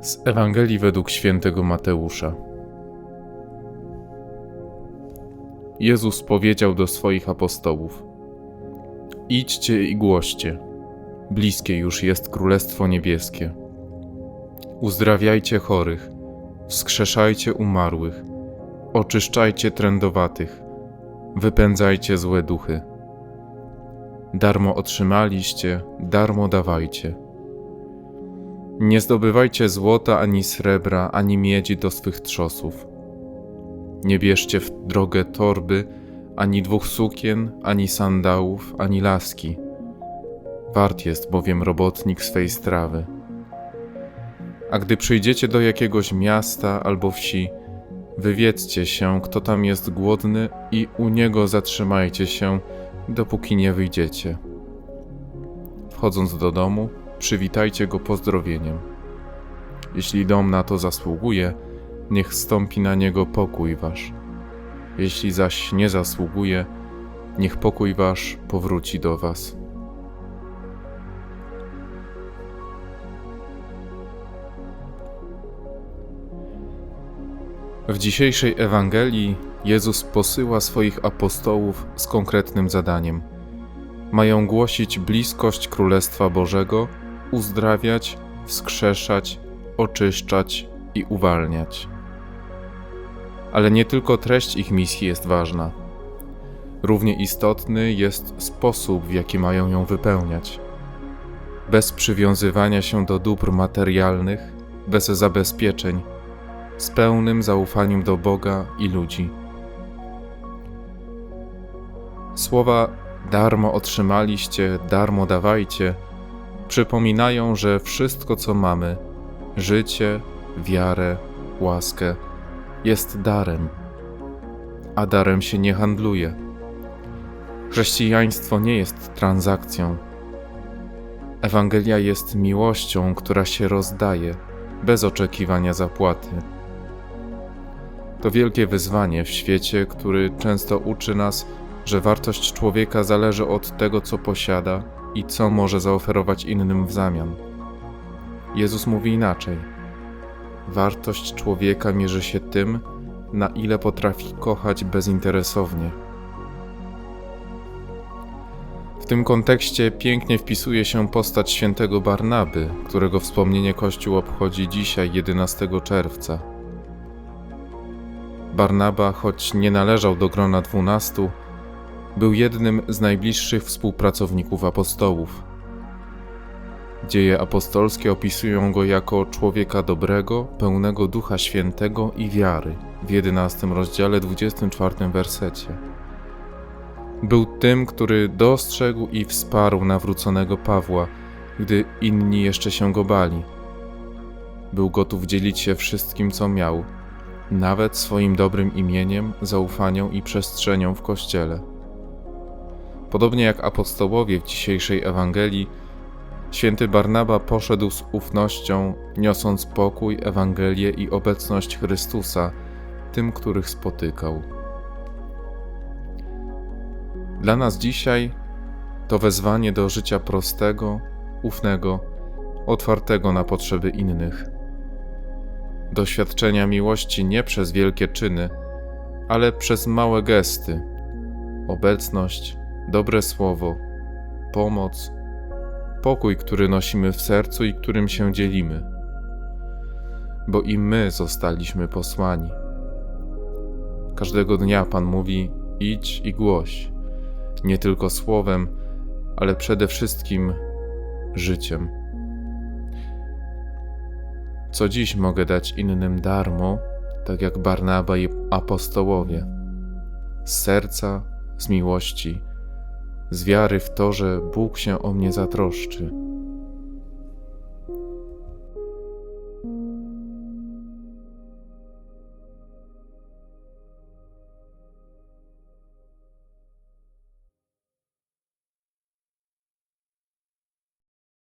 Z Ewangelii według świętego Mateusza. Jezus powiedział do swoich apostołów: Idźcie i głoście. Bliskie już jest Królestwo Niebieskie. Uzdrawiajcie chorych, wskrzeszajcie umarłych, oczyszczajcie trędowatych, wypędzajcie złe duchy. Darmo otrzymaliście, darmo dawajcie. Nie zdobywajcie złota ani srebra, ani miedzi do swych trzosów. Nie bierzcie w drogę torby, ani dwóch sukien, ani sandałów, ani laski. Wart jest bowiem robotnik swej strawy. A gdy przyjdziecie do jakiegoś miasta albo wsi, wywiedzcie się, kto tam jest głodny, i u niego zatrzymajcie się, dopóki nie wyjdziecie. Wchodząc do domu, przywitajcie go pozdrowieniem. Jeśli dom na to zasługuje, niech stąpi na niego pokój wasz. Jeśli zaś nie zasługuje, niech pokój wasz powróci do was. W dzisiejszej Ewangelii Jezus posyła swoich apostołów z konkretnym zadaniem. Mają głosić bliskość Królestwa Bożego, uzdrawiać, wskrzeszać, oczyszczać i uwalniać. Ale nie tylko treść ich misji jest ważna. Równie istotny jest sposób, w jaki mają ją wypełniać. Bez przywiązywania się do dóbr materialnych, bez zabezpieczeń, z pełnym zaufaniem do Boga i ludzi. Słowa darmo otrzymaliście, darmo dawajcie przypominają, że wszystko, co mamy życie, wiarę, łaskę jest darem, a darem się nie handluje. Chrześcijaństwo nie jest transakcją. Ewangelia jest miłością, która się rozdaje bez oczekiwania zapłaty. To wielkie wyzwanie w świecie, który często uczy nas, że wartość człowieka zależy od tego, co posiada i co może zaoferować innym w zamian. Jezus mówi inaczej. Wartość człowieka mierzy się tym, na ile potrafi kochać bezinteresownie. W tym kontekście pięknie wpisuje się postać świętego Barnaby, którego wspomnienie Kościół obchodzi dzisiaj 11 czerwca. Barnaba, choć nie należał do grona dwunastu, był jednym z najbliższych współpracowników apostołów. Dzieje apostolskie opisują go jako człowieka dobrego, pełnego ducha świętego i wiary w 11 rozdziale 24 wersecie. Był tym, który dostrzegł i wsparł nawróconego Pawła, gdy inni jeszcze się go bali. Był gotów dzielić się wszystkim, co miał, nawet swoim dobrym imieniem, zaufanią i przestrzenią w kościele. Podobnie jak apostołowie w dzisiejszej Ewangelii, święty Barnaba poszedł z ufnością, niosąc pokój, Ewangelię i obecność Chrystusa tym, których spotykał. Dla nas dzisiaj to wezwanie do życia prostego, ufnego, otwartego na potrzeby innych. Doświadczenia miłości nie przez wielkie czyny, ale przez małe gesty, obecność, dobre słowo, pomoc, pokój, który nosimy w sercu i którym się dzielimy. Bo i my zostaliśmy posłani. Każdego dnia Pan mówi: idź i głoś, nie tylko słowem, ale przede wszystkim życiem. Co dziś mogę dać innym darmo, tak jak Barnaba i apostołowie? Z serca, z miłości z wiary w to, że Bóg się o mnie zatroszczy.